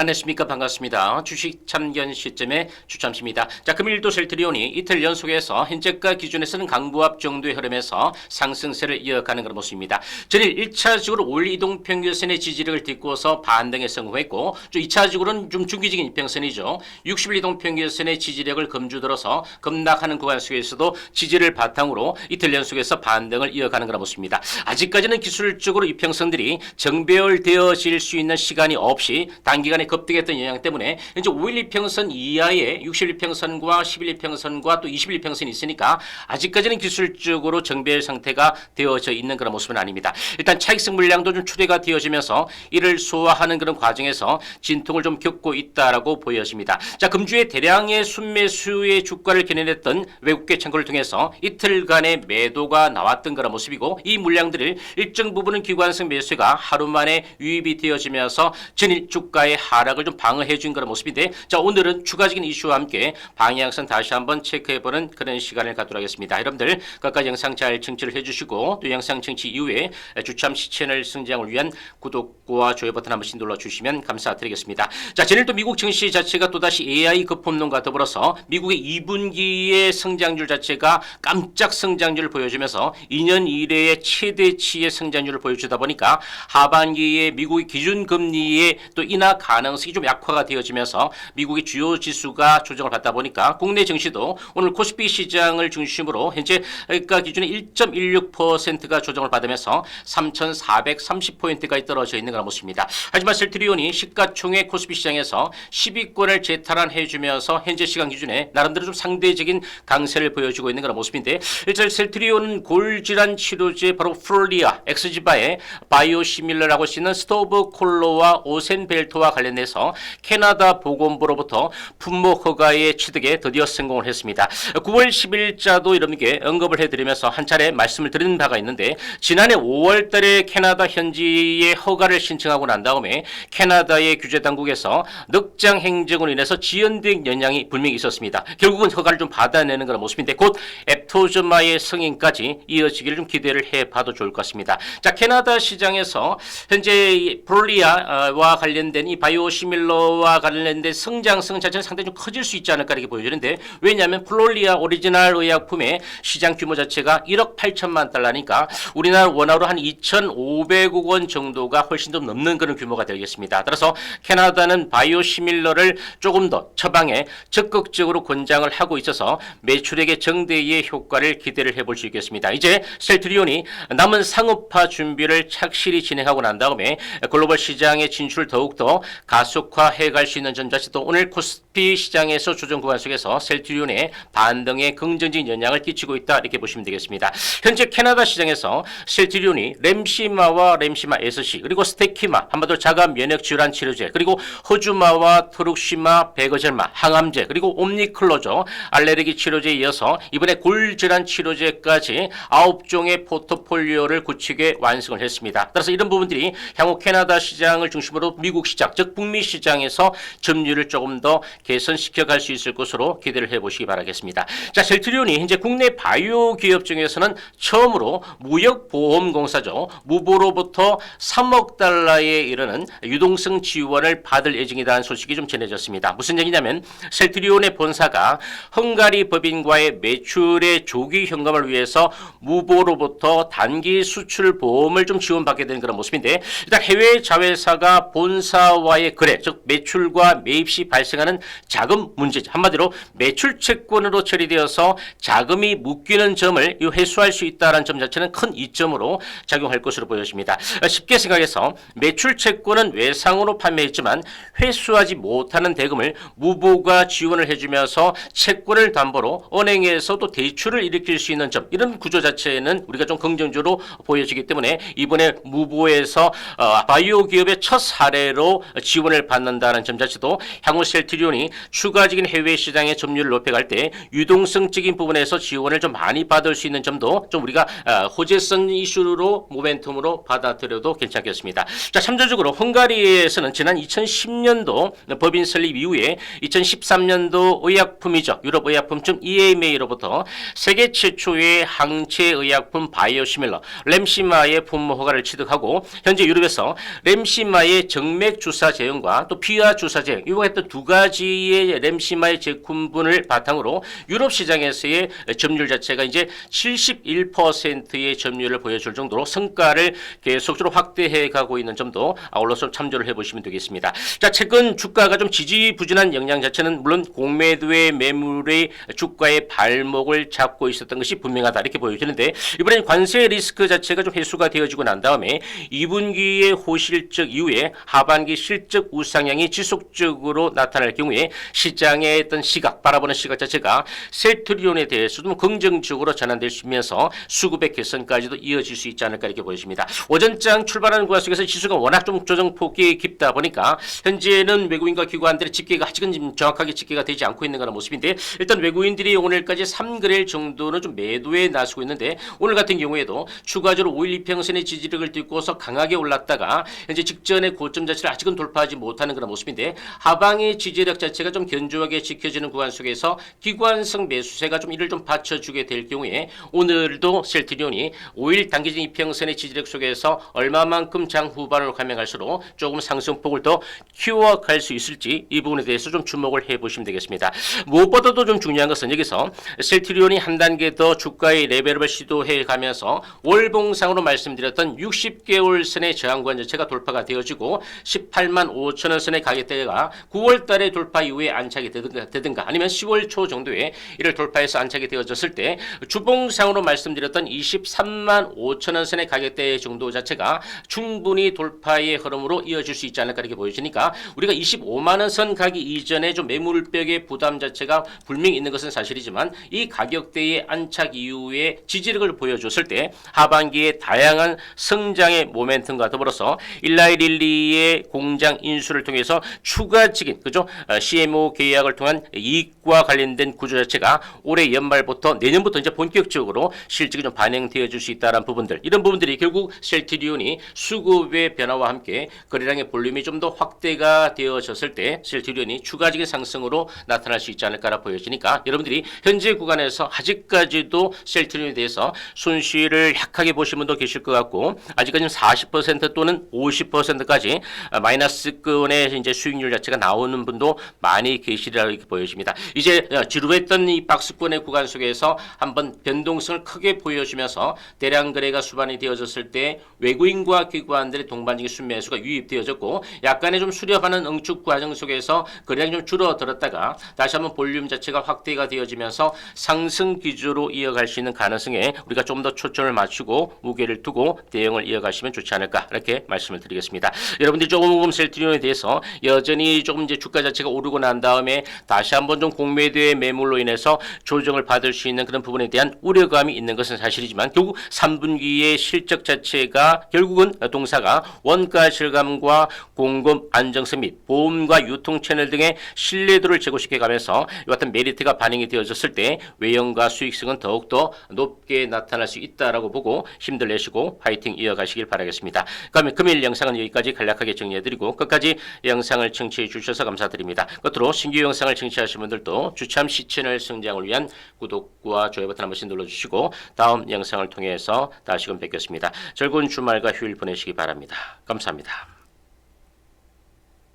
안녕하십니까 반갑습니다. 주식 참견 시점의 주참입니다. 자 금일도 셀트리온이 이틀 연속해서 현재가 기준에서는 강보합 정도의 흐름에서 상승세를 이어가는 그런 모습입니다. 전일 1차적으로 올 이동 평균선의 지지력을 딛고서 반등에 성공했고 또 2차적으로는 좀 중기적인 이평선이죠. 60일 이동 평균선의 지지력을 검주들어서 급락하는 구간 속에서도 지지를 바탕으로 이틀 연속해서 반등을 이어가는 그런 모습입니다. 아직까지는 기술적으로 이평선들이 정배열되어질 수 있는 시간이 없이 단기간에 급등했던 영향 때문에 이제 5일 이평선 이하의 60일 이평선과 11일 이평선과 또 20일 이평선이 있으니까 아직까지는 기술적으로 정배열 상태가 되어져 있는 그런 모습은 아닙니다. 일단 차익성 물량도 좀 추대가 되어지면서 이를 소화하는 그런 과정에서 진통을 좀 겪고 있다라고 보여집니다. 자, 금주에 대량의 순매수의 주가를 견인했던 외국계 창구를 통해서 이틀간의 매도가 나왔던 그런 모습이고 이 물량들을 일정 부분은 기관성 매수가 하루 만에 유입이 되어지면서 전일 주가의 하락을 좀 방어해 준 그런 모습인데 자 오늘은 추가적인 이슈와 함께 방향성 다시 한번 체크해보는 그런 시간을 갖도록 하겠습니다. 여러분들 끝까지 영상 잘 청취를 해주시고 또 영상 청취 이후에 주참 시 채널 성장을 위한 구독과 좋아요 버튼 한 번씩 눌러주시면 감사드리겠습니다. 자 전일 또 미국 증시 자체가 또다시 AI 급품론과 더불어서 미국의 2분기의 성장률 자체가 깜짝 성장률을 보여주면서 2년 이래의 최대치의 성장률을 보여주다 보니까 하반기에 미국의 기준금리의 또 인하 가 능성이 좀 약화가 되어지면서 미국의 주요 지수가 조정을 받다 보니까 국내 증시도 오늘 코스피 시장을 중심으로 현재 가 기준의 1.16%가 조정을 받으면서 3,430포인트까지 떨어져 있는 그런 모습입니다. 하지만 셀트리온이 시가총액 코스피 시장에서 10위권을 재탈환해 주면서 현재 시간 기준에 나름대로 좀 상대적인 강세를 보여주고 있는 그런 모습인데 일단 셀트리온은 골질환 치료제 바로 플로리아 엑스지바의 바이오시밀러라고 쓰는 스토브 콜로와 오센벨트와 관련 해서 캐나다 보건부로부터 품목 허가의 취득에 드디어 성공을 했습니다. 9월 10일자도 이렇게 언급을 해드리면서 한 차례 말씀을 드린 바가 있는데 지난해 5월달에 캐나다 현지에 허가를 신청하고 난 다음에 캐나다의 규제 당국에서 늑장 행정으로 인해서 지연된 영향이 분명히 있었습니다. 결국은 허가를 좀 받아내는 그런 모습인데 곧 앱토즈마의 승인까지 이어지기를 좀 기대를 해봐도 좋을 것 같습니다. 자 캐나다 시장에서 현재 이 프롤리아와 관련된 이 바이오 시밀러와 관련된 성장성 자체는 상당히 좀 커질 수 있지 않을까 이렇게 보여지는데 왜냐하면 플로리아 오리지널 의약품의 시장 규모 자체가 1억 8천만 달러니까 우리나라 원화로 한 2,500억 원 정도가 훨씬 더 넘는 그런 규모가 되겠습니다. 따라서 캐나다는 바이오시밀러를 조금 더 처방에 적극적으로 권장을 하고 있어서 매출액의 정대의 효과를 기대를 해볼 수 있겠습니다. 이제 셀트리온이 남은 상업화 준비를 착실히 진행하고 난 다음에 글로벌 시장의 진출을 더욱더 가속화해 갈 수 있는 점 자체도 오늘 코스피 시장에서 조정 구간 속에서 셀트리온의 반등에 긍정적인 영향을 끼치고 있다 이렇게 보시면 되겠습니다. 현재 캐나다 시장에서 셀트리온이 렘시마와 렘시마 SC 그리고 스테키마 한마디로 자가 면역 질환 치료제 그리고 호주마와 트룩시마 베거젤마 항암제 그리고 옴니클로저 알레르기 치료제에 이어서 이번에 골 질환 치료제까지 아홉 종의 포트폴리오를 구축해 완성을 했습니다. 따라서 이런 부분들이 향후 캐나다 시장을 중심으로 미국 시장 즉 북미 시장에서 점유율을 조금 더 개선시켜 갈 수 있을 것으로 기대를 해보시기 바라겠습니다. 자 셀트리온이 현재 국내 바이오 기업 중에서는 처음으로 무역보험공사죠 무보로부터 3억 달러에 이르는 유동성 지원을 받을 예정이라는 소식이 좀 전해졌습니다. 무슨 얘기냐면 셀트리온의 본사가 헝가리 법인과의 매출의 조기 현금을 위해서 무보로부터 단기 수출 보험을 좀 지원받게 되는 그런 모습인데 일단 해외 자회사가 본사와의 거래 즉 매출과 매입 시 발생하는 자금 문제 한마디로 매출 채권으로 처리되어서 자금이 묶이는 점을 이 회수할 수 있다는 점 자체는 큰 이점으로 작용할 것으로 보여집니다. 어, 쉽게 생각해서 매출 채권은 외상으로 판매했지만 회수하지 못하는 대금을 무보가 지원을 해주면서 채권을 담보로 은행에서 또 대출을 일으킬 수 있는 점 이런 구조 자체는 우리가 좀 긍정적으로 보여지기 때문에 이번에 무보에서 어, 바이오 기업의 첫 사례로 지원 을 받는다는 점 자체도 향후 셀트리온이 추가적인 해외 시장의 점유율을 높여갈 때 유동성적인 부분에서 지원을 좀 많이 받을 수 있는 점도 좀 우리가 어, 호재성 이슈로 모멘텀으로 받아들여도 괜찮겠습니다. 자 참조적으로 헝가리에서는 지난 2010년도 법인 설립 이후에 2013년도 의약품이죠 유럽 의약품점 EMA로부터 세계 최초의 항체 의약품 바이오시밀러 렘시마의 품목 허가를 취득하고 현재 유럽에서 렘시마의 정맥 주사 제어 사용과 또 피하 주사제 이와 같은 두 가지의 램시마의 제품분을 바탕으로 유럽 시장에서의 점유율 자체가 이제 71%의 점유율을 보여줄 정도로 성과를 계속적으로 확대해 가고 있는 점도 아울러 좀 참조를 해보시면 되겠습니다. 자 최근 주가가 좀 지지부진한 영향 자체는 물론 공매도의 매물의 주가의 발목을 잡고 있었던 것이 분명하다 이렇게 보여지는데 이번엔 관세 리스크 자체가 좀 해소가 되어지고 난 다음에 2분기의 호실적 이후에 하반기 실적 우상향이 지속적으로 나타날 경우에 시장의 어떤 시각 바라보는 시각 자체가 셀트리온에 대해서 좀 긍정적으로 전환될 수 있면서 수급의 개선까지도 이어질 수 있지 않을까 이렇게 보여집니다. 오전장 출발하는 구간 속에서 지수가 워낙 좀 조정폭이 깊다 보니까 현재는 외국인과 기관들의 집계가 아직은 지금 정확하게 집계가 되지 않고 있는 그런 모습인데 일단 외국인들이 오늘까지 3거래일 정도는 좀 매도에 나서고 있는데 오늘 같은 경우에도 추가적으로 5일 이평선의 지지력을 딛고서 강하게 올랐다가 현재 직전의 고점 자체를 아직은 돌파 하지 못하는 그런 모습인데 하방의 지지력 자체가 좀 견조하게 지켜지는 구간 속에서 기관성 매수세가 좀 이를 좀 받쳐주게 될 경우에 오늘도 셀트리온이 5일 단기적 이평선의 지지력 속에서 얼마만큼 장 후반으로 갈수록 조금 상승폭을 더 키워갈 수 있을지 이 부분에 대해서 좀 주목을 해보시면 되겠습니다. 무엇보다도 좀 중요한 것은 여기서 셀트리온이 한 단계 더 주가의 레벨업을 시도해 가면서 월봉상으로 말씀드렸던 60개월 선의 저항권 자체가 돌파가 되어지고 18만 5천 원 선의 가격대가 9월 달에 돌파 이후에 안착이 되든가, 되든가 아니면 10월 초 정도에 이를 돌파해서 안착이 되어졌을 때 주봉상으로 말씀드렸던 23만 5천 원 선의 가격대 정도 자체가 충분히 돌파의 흐름으로 이어질 수 있지 않을까 이렇게 보여지니까 우리가 25만 원 선 가기 이전에 좀 매물벽의 부담 자체가 분명히 있는 것은 사실이지만 이 가격대의 안착 이후에 지지력을 보여줬을 때 하반기에 다양한 성장의 모멘텀과 더불어서 일라이릴리의 공장 인수를 통해서 추가적인 그죠? 어, CMO 계약을 통한 이익과 관련된 구조 자체가 올해 연말부터 내년부터 이제 본격적으로 실적이 좀 반영되어 줄 수 있다는 부분들. 이런 부분들이 결국 셀트리온이 수급의 변화와 함께 거래량의 볼륨이 좀 더 확대가 되어졌을 때 셀트리온이 추가적인 상승으로 나타날 수 있지 않을까라 보여지니까 여러분들이 현재 구간에서 아직까지도 셀트리온에 대해서 손실을 약하게 보신 분도 계실 것 같고 아직까지는 40% 또는 50%까지 마이너스 권의 이제 수익률 자체가 나오는 분도 많이 계시리라고 이렇게 보여집니다. 이제 어, 지루했던 이 박스권의 구간 속에서 한번 변동성을 크게 보여주면서 대량 거래가 수반이 되어졌을 때 외국인과 기관들의 동반적인 순매수가 유입되어졌고 약간의 좀 수렵하는 응축 과정 속에서 거래량이 좀 줄어들었다가 다시 한번 볼륨 자체가 확대가 되어지면서 상승 기조로 이어갈 수 있는 가능성에 우리가 좀 더 초점을 맞추고 무게를 두고 대응을 이어가시면 좋지 않을까 이렇게 말씀을 드리겠습니다. 여러분들이 조금 셀 트리온에 대해서 여전히 조금 이제 주가 자체가 오르고 난 다음에 다시 한번 좀 공매도의 매물로 인해서 조정을 받을 수 있는 그런 부분에 대한 우려감이 있는 것은 사실이지만 결국 3분기의 실적 자체가 결국은 동사가 원가 실감과 공급 안정성 및 보험과 유통 채널 등의 신뢰도를 제고시켜 가면서 이 같은 메리트가 반영이 되어졌을 때 외형과 수익성은 더욱더 높게 나타날 수 있다라고 보고 힘들 내시고 파이팅 이어가시길 바라겠습니다. 그러면 금일 영상은 여기까지 간략하게 정리해드리고 끝까지 영상을 청취해 주셔서 감사드립니다. 끝으로 신규 영상을 청취하신 분들도 주참 시 채널 성장을 위한 구독과 좋아요 버튼 한 번씩 눌러주시고 다음 영상을 통해서 다시금 뵙겠습니다. 즐거운 주말과 휴일 보내시기 바랍니다. 감사합니다.